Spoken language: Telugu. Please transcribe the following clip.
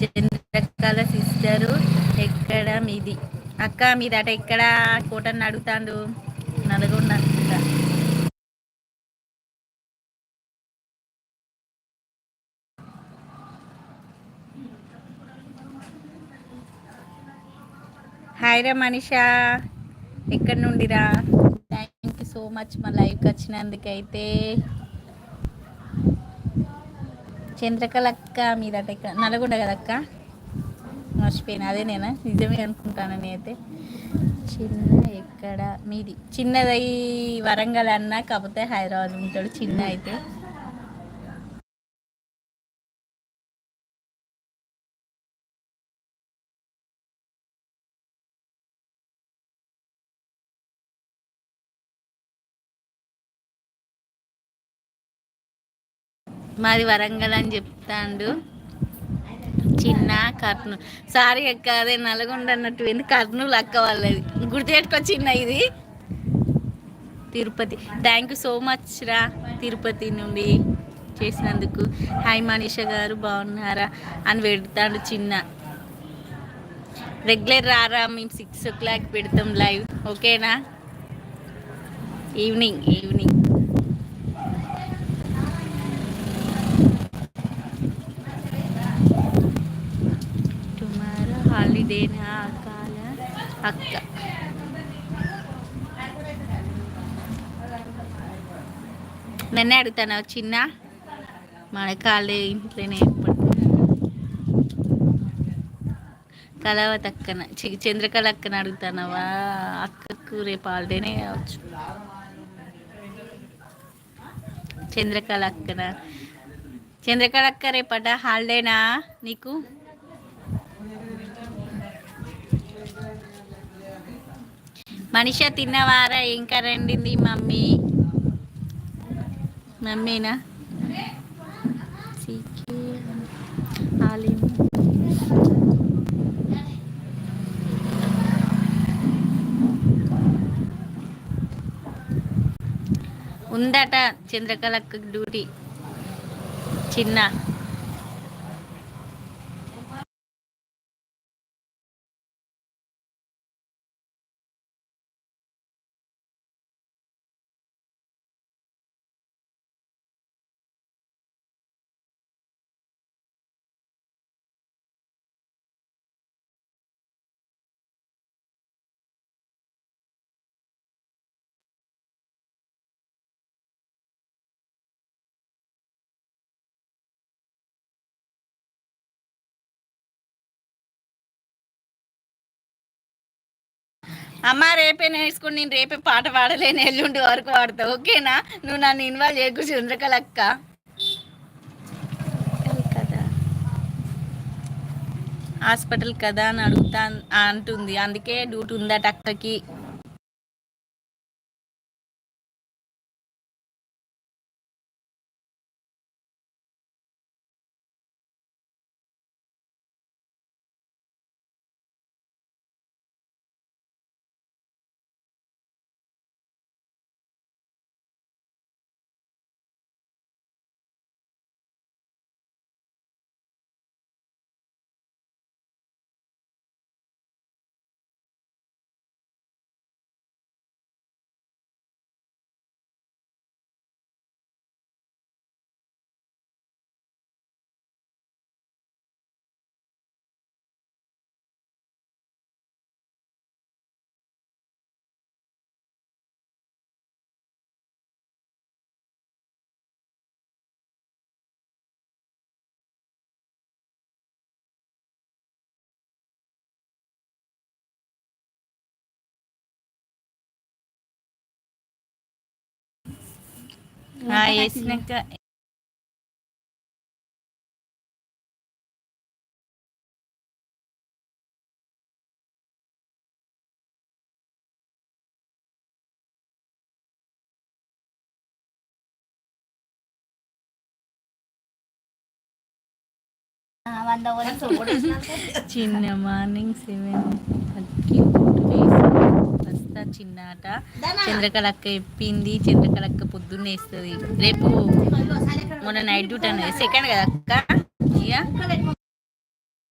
చంద్రకళ సిస్టరు ఎక్కడ మీది? అక్క మీదట ఎక్కడ? కోటని అడుగుతాండు. నల్గొండ హాయ్ రా మనిషా. ఎక్కడి నుండిరా థ్యాంక్ యూ సో మచ్ మా లైవ్కి వచ్చినందుకైతే. చంద్రకళ అక్క మీదట ఇక్కడ నల్గొండ కదక్క మర్చిపోయిన అదే నేను? నిజమే అనుకుంటాను నేనైతే. చిన్న ఎక్కడ? మీది. చిన్నదై వరంగల్ అన్న కాకపోతే హైదరాబాద్ ఉంటాడు చిన్న అయితే. మాది వరంగల్ అని చెప్తాండు. చిన్న కర్నూలు. సారీ అక్క అదే నల్గొండ అన్నట్టు ఏంది? కర్నూలు అక్క వాళ్ళది. గుర్తుపెట్టుకో చిన్న ఇది. Tirupati. Thank you so much రా తిరుపతి నుండి చేసినందుకు. హాయ్ మనీష గారు బాగున్నారా? అని పెడతాడు చిన్న. రెగ్యులర్ రారా మేము సిక్స్ ఓ క్లాక్ పెడతాం లైవ్ ఓకేనా ఈవినింగ్ ఈవినింగ్ హాలిడేనా అకాల అక్క. నన్నే అడుగుతాను చిన్న? మన కాలే ఇంట్లోనే ఎప్పుడు కలవత అక్కన చంద్రకళ అక్కన అడుగుతానవా అక్కకు రేపు హాలిడేనే కావచ్చు. చంద్రకళ అక్కన. చంద్రకళ అక్క రేపట హాలిడేనా నీకు? మనిష తిన్నవారా? ఏం కరండింది మమ్మీ? మమ్మీనా? ఉందట చంద్రకళకు డ్యూటీ. చిన్న. అమ్మ రేపే నేర్చుకుని నేను రేపే పాట పాడలేను ఎల్లుండి వరకు పాడతా ఓకేనా? నువ్వు నన్ను ఇన్వాల్వ్ చేయకు చంద్రకళక్క హాస్పిటల్ కదా? అని అడుగుతా అంటుంది. అందుకే డ్యూటీ ఉందట అక్కకి. వేసినాక చిన్న మార్నింగ్ సెవెన్ వస్తా చిన్నాట. చంద్రకళక్క చెప్పింది చంద్రకళక్క పొద్దున్నే వేస్తుంది రేపు మొన్న నైట్ డ్యూటీ అనేది సెకండ్ కదా అక్క? ఇక